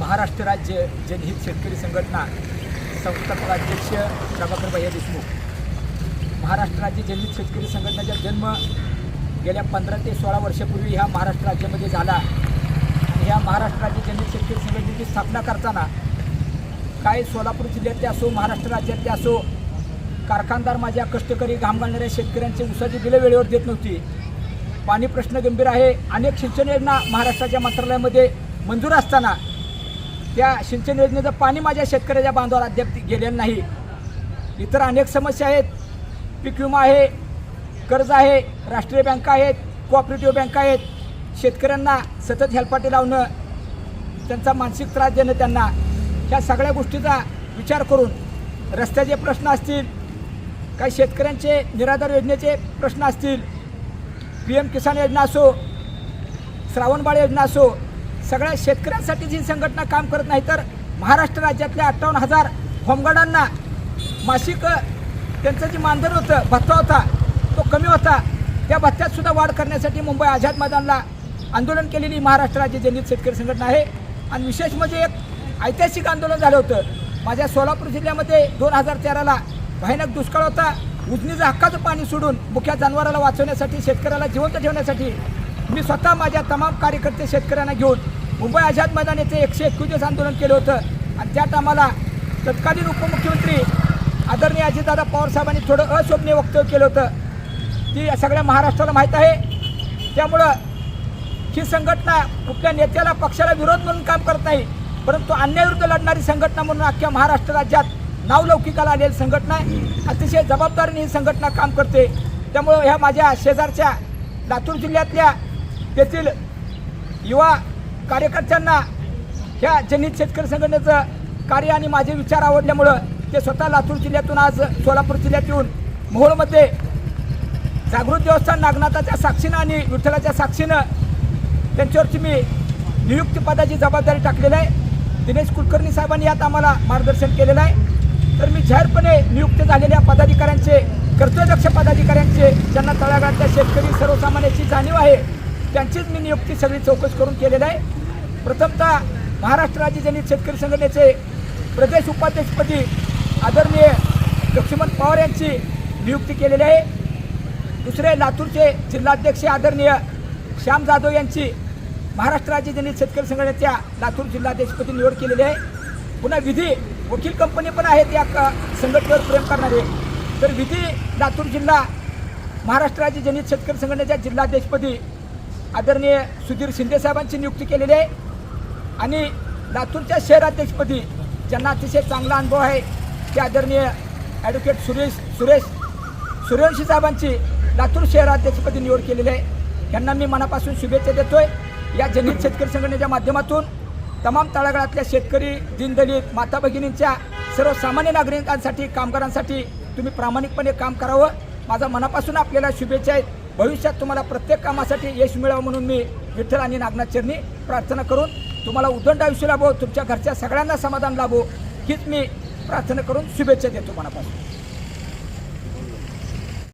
महाराष्ट्र राज्य जनहित शेतकरी संघटना संस्थापक अध्यक्ष प्रभाकर भैया देशमुख. महाराष्ट्र राज्य जनहित शेतकरी संघटनेचा जन्म गेल्या पंधरा ते सोळा वर्षापूर्वी ह्या महाराष्ट्र राज्यामध्ये झाला. आणि ह्या महाराष्ट्र राज्य जनहित शेतकरी संघटनेची स्थापना करताना काय सोलापूर जिल्ह्यातले असो महाराष्ट्र राज्यातले असो कारखानदार माझ्या कष्टकरी घाम घालणाऱ्या शेतकऱ्यांचे उसाची बिलं वेळेवर देत नव्हती. पाणी प्रश्न गंभीर आहे. अनेक सिंचन योजना महाराष्ट्राच्या मंत्रालयामध्ये मंजूर असताना त्या सिंचन योजनेचं पाणी माझ्या शेतकऱ्याच्या बांधावर अद्याप गेलेलं नाही. इतर अनेक समस्या आहेत. पीक विमा आहे कर्ज आहे राष्ट्रीय बँका आहेत कोऑपरेटिव्ह बँका आहेत. शेतकऱ्यांना सतत हेलपाटी लावणं त्यांचा मानसिक त्रास देणं त्यांना ह्या सगळ्या गोष्टीचा विचार करून रस्त्याचे प्रश्न असतील काही शेतकऱ्यांचे निराधार योजनेचे प्रश्न असतील पी एम किसान योजना असो श्रावणबाळ योजना असो सगळ्या शेतकऱ्यांसाठीच ही संघटना काम करत नाही तर महाराष्ट्र राज्यातल्या अठ्ठावन्न हजार होमगार्डांना मासिक त्यांचं जे मानधन होतं भत्ता होता तो कमी होता. त्या भत्त्यात सुद्धा वाढ करण्यासाठी मुंबई आझाद मैदानला आंदोलन केलेली महाराष्ट्र राज्य जनित शेतकरी संघटना आहे. आणि विशेष म्हणजे एक ऐतिहासिक आंदोलन झालं होतं. माझ्या सोलापूर जिल्ह्यामध्ये दोन हजार तेराला भयानक दुष्काळ होता. उजनीचं हक्काचं पाणी सोडून मुख्या जनावराला वाचवण्यासाठी शेतकऱ्याला जिवंत ठेवण्यासाठी मी स्वतः माझ्या तमाम कार्यकर्ते शेतकऱ्यांना घेऊन मुंबई आझाद मैदान येथे एकशे एकवीस दिवस आंदोलन केलं होतं. आणि त्या टायमाला तत्कालीन उपमुख्यमंत्री आदरणीय अजितदादा पवार साहेबांनी थोडं अशोभनीय वक्तव्य केलं होतं. ती सगळ्या महाराष्ट्राला माहीत आहे. त्यामुळं ही संघटना कुठल्या नेत्याला पक्षाला विरोध म्हणून काम करत नाही परंतु अन्यायविरुद्ध लढणारी संघटना म्हणून अख्ख्या महाराष्ट्र राज्यात नावलौकिकाला आलेली संघटना आहे. अतिशय जबाबदारीने ही संघटना काम करते. त्यामुळं ह्या माझ्या शेजारच्या लातूर जिल्ह्यातल्या तेथील युवा कार्यकर्त्यांना ह्या जनित शेतकरी संघटनेचं कार्य आणि माझे विचार आवडल्यामुळं ते स्वतः लातूर जिल्ह्यातून आज सोलापूर जिल्ह्यात येऊन मोहोळमध्ये जागृत देवस्थान नागनाथाच्या साक्षीनं आणि विठ्ठलाच्या साक्षीनं त्यांच्यावरची मी नियुक्तीपदाची जबाबदारी टाकलेली आहे. दिनेश कुलकर्णी साहेबांनी यात आम्हाला मार्गदर्शन केलेलं आहे. तर मी जाहीरपणे नियुक्त झालेल्या पदाधिकाऱ्यांचे कर्तव्यदक्ष पदाधिकाऱ्यांचे ज्यांना तळागाळातल्या शेतकरी सर्वसामान्याची जाणीव आहे त्यांचीच मी नियुक्ती सगळी चौकशी करून केलेलं आहे. प्रथमतः महाराष्ट्र राज्य जनित शेतकरी संघटनेचे प्रदेश उपाध्यक्षपदी आदरणीय लक्ष्मण पवार यांची नियुक्ती केलेली आहे. दुसरे लातूरचे जिल्हाध्यक्ष आदरणीय श्याम जाधव यांची महाराष्ट्र राज्य जनित शेतकरी संघटनेच्या लातूर जिल्हाध्यक्षपदी निवड केलेली आहे. पुन्हा विधी वकील कंपनी पण आहेत या संघटनेवर प्रेम करणारे. तर विधी लातूर जिल्हा महाराष्ट्र राज्य जनित शेतकरी संघटनेच्या जिल्हाध्यक्षपदी आदरणीय सुधीर शिंदे साहेबांची नियुक्ती केलेली आहे. आणि लातूरच्या शहराध्यक्षपदी ज्यांना अतिशय चांगला अनुभव आहे ते आदरणीय ॲडव्होकेट सुरेश सुरेश सूर्यवंशी साहेबांची लातूर शहराध्यक्षपदी निवड केलेली आहे. यांना मी मनापासून शुभेच्छा देतोय. या जनहित शेतकरी संघटनेच्या माध्यमातून तमाम तळागाळातल्या शेतकरी दीनदलित माता भगिनींच्या सर्वसामान्य नागरिकांसाठी कामगारांसाठी तुम्ही प्रामाणिकपणे काम करावं. माझा मनापासून आपल्याला शुभेच्छा आहेत. भविष्यात तुम्हाला प्रत्येक कामासाठी यश मिळावं म्हणून मी विठ्ठल आणि नागनाथ चरणी प्रार्थना करून तुम्हाला उदंड आयुष्य लाभो तुमच्या घरच्या सगळ्यांना समाधान लाभो हीच मी प्रार्थना करून शुभेच्छा देतो मनापासून.